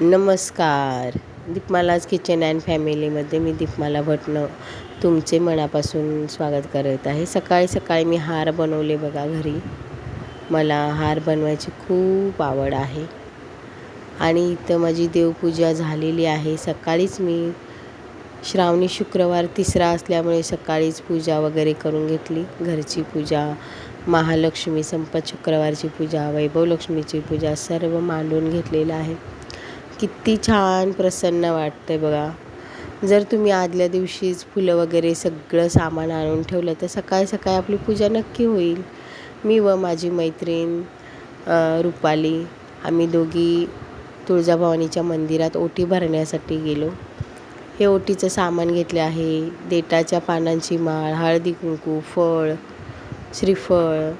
नमस्कार. दीपमालाज kitchen and फॅमिलीमध्ये मी दीपमाला भटणं तुमचे मनापासून स्वागत करत आहे. सकाळी सकाळी मी हार बनवले बघा घरी. मला हार बनवायची खूप आवड आहे. आणि इथं माझी देवपूजा झालेली आहे. सकाळीच मी श्रावणी शुक्रवार तिसरा असल्यामुळे सकाळीच पूजा वगैरे करून घेतली. घरची पूजा महालक्ष्मी संपत शुक्रवारची पूजा वैभवलक्ष्मीची पूजा सर्व मांडून घेतलेलं आहे. किती छान प्रसन्न वाटतं बघा. जर तुम्ही आदल्या दिवशीच फुलं वगैरे सगळं सामान आणून ठेवलं तर सकाळी सकाळी आपली पूजा नक्की होईल. मी व माझी मैत्रीण रुपाली आम्ही दोघी तुळजाभवानीच्या मंदिरात ओटी भरण्यासाठी गेलो. हे ओटीचं सामान घेतले आहे. देटाच्या पानांची माळ हळदी कुंकू फळ श्रीफळ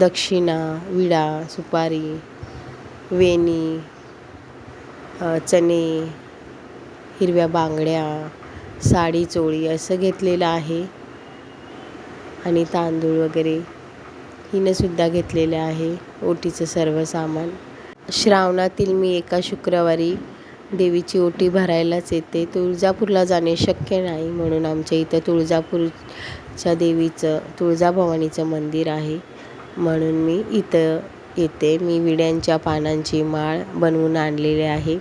दक्षिणा विडा सुपारी वेणी चणे हिरव्या बांगड्या साडी चोळी असं घेतलेलं आहे. आणि तांदूळ वगैरे हिनंसुद्धा घेतलेलं आहे ओटीचं सर्व सामान. श्रावणातील मी एका शुक्रवारी देवीची ओटी भरायलाच येते. तुळजापूरला जाणे शक्य नाही म्हणून आमच्या इथं तुळजापूरच्या देवीचं तुळजाभवानीचं मंदिर आहे. म्हणून मी इथं येते. मी विड्यांच्या पानांची माळ बनवून आणलेली आहे.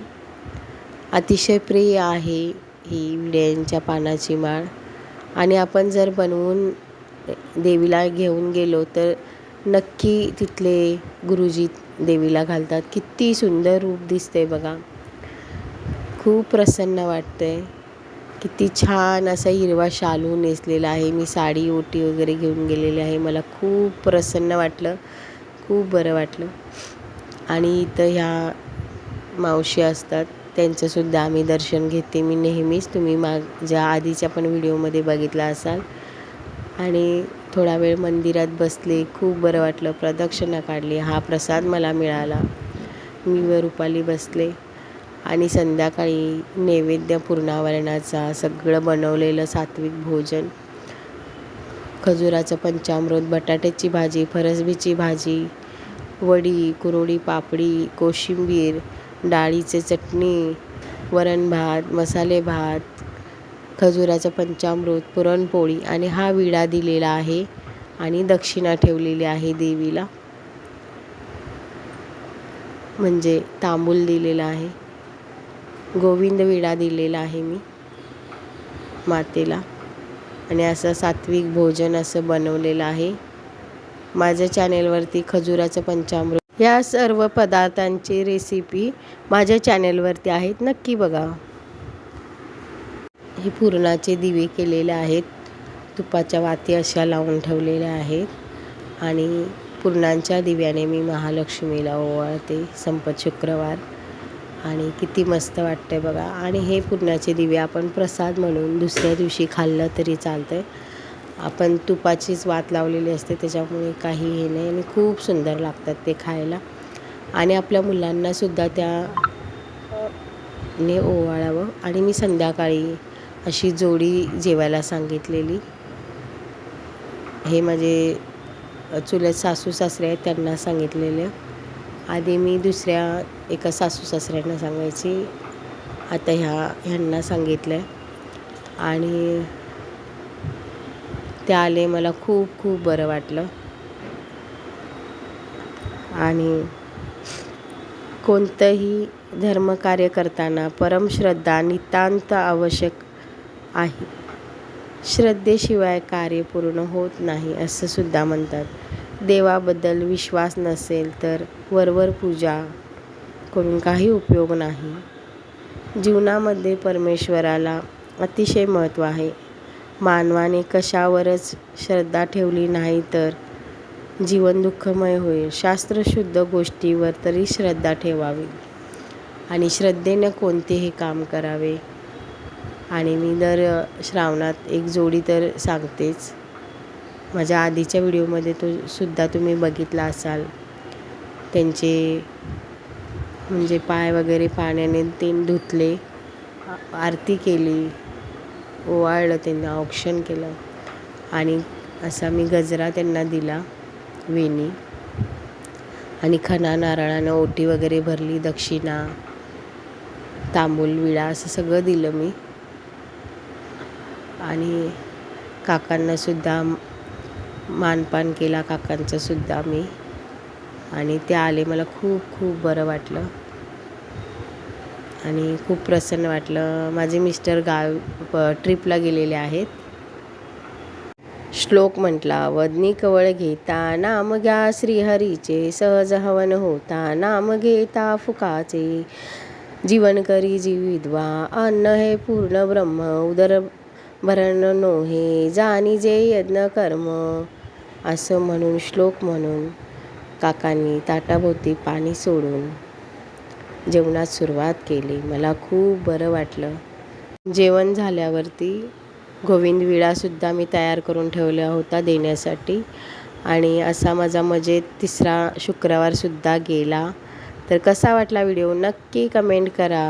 अतिशय प्रिय आहे ही विड्यांच्या पानाची माळ. आणि आपण जर बनवून देवीला घेऊन गेलो तर नक्की तिथले गुरुजी देवीला घालतात. किती सुंदर रूप दिसते बघा. खूप प्रसन्न वाटते. किती छान असा हिरवा शालू नेसलेला आहे. मी साडी ओटी वगैरे घेऊन गेलेली आहे. मला खूप प्रसन्न वाटलं. खूप बरं वाटलं. आणि इथं ह्या मावशी असतात त्यांचंसुद्धा आम्ही दर्शन घेते. मी नेहमीच तुम्ही माझ्या आधीच्या पण व्हिडिओमध्ये बघितला असाल. आणि थोडा वेळ मंदिरात बसले खूप बरं वाटलं. प्रदक्षिणा काढली. हा प्रसाद मला मिळाला. मी व रुपाली बसले. आणि संध्याकाळी नैवेद्य पूर्णावरणाचा सगळं बनवलेलं सात्विक भोजन खजुराचं पंचामृत बटाट्याची भाजी फरसबीची भाजी वडी कुरोडी पापडी कोशिंबीर डाळीचे चटणी वरण भात मसाले भात खजुराचं पंचामृत पुरणपोळी आणि हा विडा दिलेला आहे आणि दक्षिणा ठेवलेली आहे देवीला. म्हणजे तांबूल दिलेला आहे. गोविंद विडा दिलेला आहे मी मातेला. आणि असं सात्विक भोजन असं बनवलेलं आहे. माझ्या चॅनेलवरती खजुराचं पंचामृत. या सर्व पदार्थांची रेसिपी माझ्या चॅनेलवरती आहेत. नक्की बघा. हे पुरणाचे दिवे केलेले आहेत. तुपाच्या वाती अशा लावून ठेवलेल्या आहेत. आणि पुरणांच्या दिव्याने मी महालक्ष्मीला ओवाळते. संपत शुक्रवार. आणि किती मस्त वाटते बघा. आणि हे पुरणाचे दिवे आपण प्रसाद म्हणून दुसऱ्या दिवशी खाल्लं तरी चालतं आहे आपण तुपाचीच वात लावलेली असते त्याच्यामुळे काही हे नाही आणि खूप सुंदर लागतात ते खायला. आणि आपल्या मुलांनासुद्धा त्या ने ओवाळावं. आणि मी संध्याकाळी अशी जोडी जेवायला सांगितलेली. हे माझे चुलत सासू सासरे आहेत त्यांना सांगितलेलं. आधी मी दुसऱ्या एका सासू सासऱ्यांना सांगायची. आता ह्या ह्यांना सांगितलं आहे आणि ते आले मला खूप खूप बरं वाटलं. आणि कोणतंही धर्मकार्य करताना परमश्रद्धा नितांत आवश्यक आहे. श्रद्धेशिवाय कार्य पूर्ण होत नाही असं सुद्धा म्हणतात. देवाबद्दल विश्वास नसेल तर वरवर पूजा करून काही उपयोग नाही. जीवनामध्ये परमेश्वराला अतिशय महत्त्व आहे. मानवाने कशावरच श्रद्धा ठेवली नाही तर जीवन दुःखमय होईल. शास्त्रशुद्ध गोष्टीवर तरी श्रद्धा ठेवावी. आणि श्रद्धेनं कोणतेही काम करावे. आणि मी दर श्रावणात एक जोडी तर सांगतेच. माझ्या आधीच्या व्हिडिओमध्ये तो सुद्धा तुम्ही बघितला असाल. त्यांचे म्हणजे पाय वगैरे पाण्याने ते धुतले आरती केली ओवाळलं त्यांना औक्षण केलं आणि असा मी गजरा त्यांना दिला वेणी. आणि खणा नारळानं ओटी वगैरे भरली दक्षिणा तांबूल विळा असं सगळं दिलं मी. आणि काकांनासुद्धा मानपान केला काकांचंसुद्धा मी. आणि ते आले मला खूप खूप बरं वाटलं. आणि खूप प्रसन्न वाटलं. माझे मिस्टर गाव प ट्रिपला गेलेले आहेत. श्लोक म्हटला वदनी कवळ घेता नाम घ्या श्रीहरीचे. सहज हवन होता नाम घेता फुकाचे. जीवन करी जीविद्वा अन्न हे पूर्ण ब्रह्म उदर भरण नोहे जाणी जे यज्ञ कर्म असं म्हणून श्लोक म्हणून काकांनी ताटाभोवती पाणी सोडून जेवणात सुरुवात केली. मला खूप बरं वाटलं. जेवण झाल्यावरती गोविंद विळासुद्धा मी तयार करून ठेवला होता देण्यासाठी. आणि असा माझा मजेत तिसरा शुक्रवारसुद्धा गेला. तर कसा वाटला व्हिडिओ? नक्की कमेंट करा.